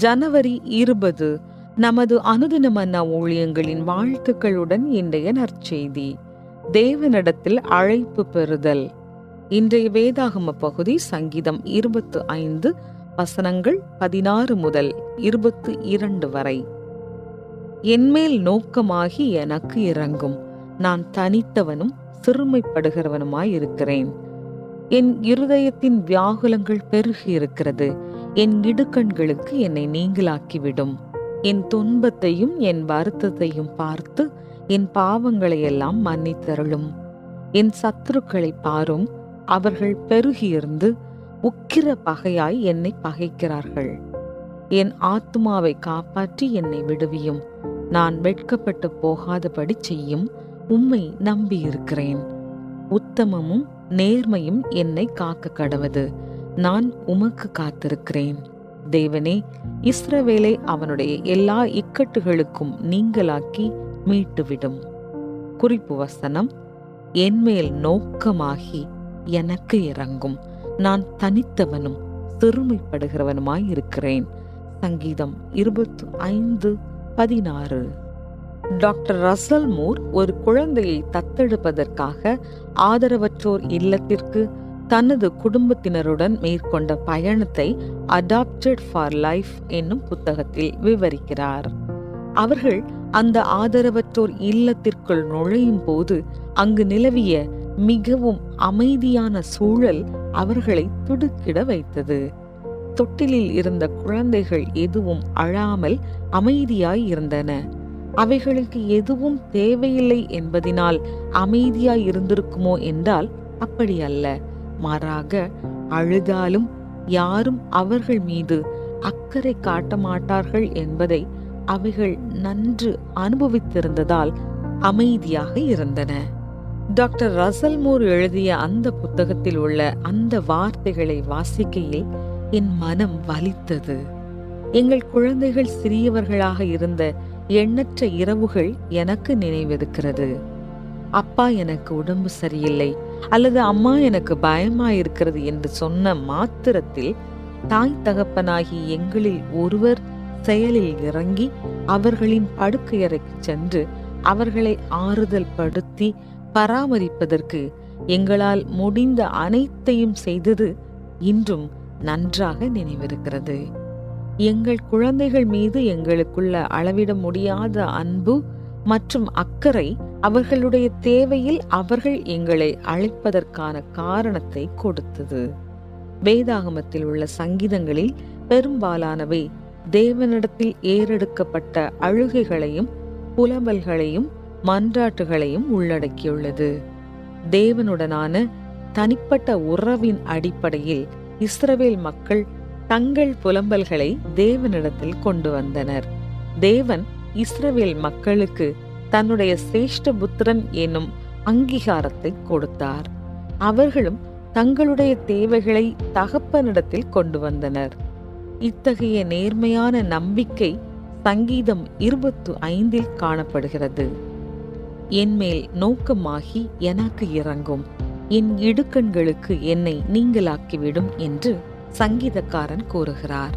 ஜனவரி இருபது நமது அனுதின மன்னா ஊழியங்களின் வாழ்த்துக்களுடன் இன்றைய நற்செய்தி. தேவனிடத்தில் அழைப்பு பெறுதல். இன்றைய வேதாகம பகுதி சங்கீதம் இருபத்து ஐந்து வசனங்கள் பதினாறு முதல் இருபத்து இரண்டு வரை. என்மேல் நோக்கமாகி எனக்கு இறங்கும். நான் தனித்தவனும் சிறுமைப்படுகிறவனுமாயிருக்கிறேன். என் இருதயத்தின் வியாகுலங்கள் பெருகி இருக்கிறது என் இடுக்கண்களுக்கு என்னை நீங்களாக்கிவிடும். என் துன்பத்தையும் என் வருத்தத்தையும் பார்த்து என் பாவங்களையெல்லாம் மன்னித்தருளும். என் சத்துருக்களை பாரும் அவர்கள் பெருகியிருந்து உக்கிர பகையாய் என்னை பகைக்கிறார்கள். என் ஆத்மாவை காப்பாற்றி என்னை விடுவியும். நான் வெட்கப்பட்டு போகாதபடி செய்யும் உம்மை நம்பியிருக்கிறேன். உத்தமமும் நேர்மையும் என்னை காக்க கடவது நான் உமக்கு காத்திருக்கிறேன். தேவனே இஸ்ரவேலை அவனுடைய எல்லா இக்கட்டுகளுக்கும் நீங்களாக்கி மீட்டுவிடும். குறிப்பு வசனம் என்மேல் நோக்கமாகி எனக்கு இறங்கும். நான் தனித்தவனும் சிறுமைப்படுகிறவனுமாய் இருக்கிறேன். சங்கீதம் இருபத்து ஐந்து பதினாறு. டாக்டர் ரசல் மூர் ஒரு குழந்தையை தத்தெடுப்பதற்காக ஆதரவற்றோர் இல்லத்திற்கு தனது குடும்பத்தினருடன் மேற்கொண்ட பயணத்தை அடாப்டட் ஃபார் லைஃப் என்னும் புத்தகத்தில் விவரிக்கிறார். அவர்கள் அந்த ஆதரவற்றோர் இல்லத்திற்குள் நுழையும் போது அங்கு நிலவிய மிகவும் அமைதியான சூழல் அவர்களை துடுக்கிட வைத்தது. தொட்டிலில் இருந்த குழந்தைகள் எதுவும் அழாமல் அமைதியாய் இருந்தன. அவைகளுக்கு எதுவும் தேவையில்லை என்பதினால் அமைதியாய் இருந்திருக்குமோ என்றால் அப்படி அல்ல. மாறாக அழுதாலும் யாரும் அவர்கள் மீது அக்கறை காட்ட மாட்டார்கள் என்பதை அவைகள் நன்று அனுபவித்திருந்ததால் அமைதியாக இருந்தன. டாக்டர் ரசல் மூர் எழுதிய அந்த புத்தகத்தில் உள்ள அந்த வார்த்தைகளை வாசிக்கையில் என் மனம் வலித்தது. எங்கள் குழந்தைகள் சிறியவர்களாக இருந்த எண்ணற்ற இரவுகள் எனக்கு நினைவெடுக்கிறது. அப்பா எனக்கு உடம்பு சரியில்லை. அல்லது அம்மா எனக்கு பயமாயிருக்கிறது என்று சொன்ன மாத்திரத்தில் தாய் தகப்பனாகி எங்களில் ஒருவர் செயலில் இறங்கி அவர்களின் படுக்கையறைக்கு சென்று அவர்களை ஆறுதல் படுத்தி பராமரிப்பதற்கு எங்களால் முடிந்த அனைத்தையும் செய்தது இன்றும் நன்றாக நினைவிருக்கிறது. எங்கள் குழந்தைகள் மீது எங்களுக்குள்ள அளவிட முடியாத அன்பு மற்றும் அக்கறை அவர்களுடைய தேவையில் அவர்கள் எங்களை அழைப்பதற்கான காரணத்தை கொடுத்தது. வேதாகமத்தில் உள்ள சங்கீதங்களில் பெரும்பாலானவை தேவனிடத்தில் ஏறெடுக்கப்பட்ட அழுகைகளையும் புலம்பல்களையும் மன்றாட்டுகளையும் உள்ளடக்கியுள்ளது. தேவனுடனான தனிப்பட்ட உறவின் அடிப்படையில் இஸ்ரவேல் மக்கள் தங்கள் புலம்பல்களை தேவனிடத்தில் கொண்டு வந்தனர். தேவன் இஸ்ரவேல் மக்களுக்கு தன்னுடைய சிரேஷ்ட புத்திரன் எனும் அங்கீகாரத்தை கொடுத்தார். அவர்களும் தங்களுடைய தேவைகளை தகப்பனிடத்தில் கொண்டு வந்தனர். இத்தகைய நேர்மையான நம்பிக்கை சங்கீதம் இருபத்து ஐந்தில் காணப்படுகிறது. என்மேல் நோக்கமாகி எனக்கு இறங்கும். என் இடுக்கண்களுக்கு என்னை நீங்களாக்கிவிடும் என்று சங்கீதக்காரன் கூறுகிறார்.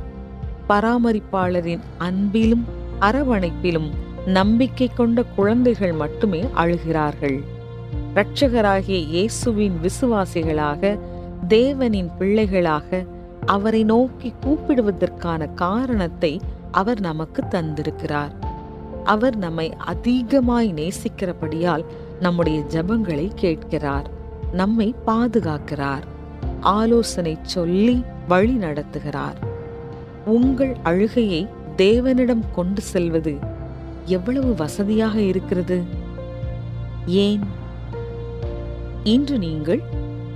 பராமரிப்பாளரின் அன்பிலும் அரவணைப்பிலும் நம்பிக்கை கொண்ட குழந்தைகள் மட்டுமே அழுகிறார்கள். இரட்சகராகிய இயேசுவின் விசுவாசிகளாக தேவனின் பிள்ளைகளாக அவரை நோக்கி கூப்பிடுவதற்கான காரணத்தை அவர் நமக்கு தந்திருக்கிறார். அவர் நம்மை அதிகமாய் நேசிக்கிறபடியால் நம்முடைய ஜபங்களை கேட்கிறார் நம்மை பாதுகாக்கிறார் ஆலோசனை சொல்லி வழி நடத்துகிறார். உங்கள் அழுகையை தேவனிடம் கொண்டு செல்வது எவ்வளவு வசதியாக இருக்கிறது? ஏன்? இன்று நீங்கள்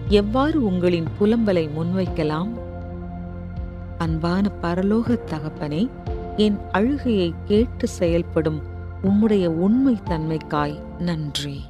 எவ்வாறு உங்களின் புலம்பலை முன்வைக்கலாம்? அன்பான பரலோக தகப்பனே என் அழுகையை கேட்டு செயல்படும் உம்முடைய உண்மை தன்மைக்காய் நன்றி.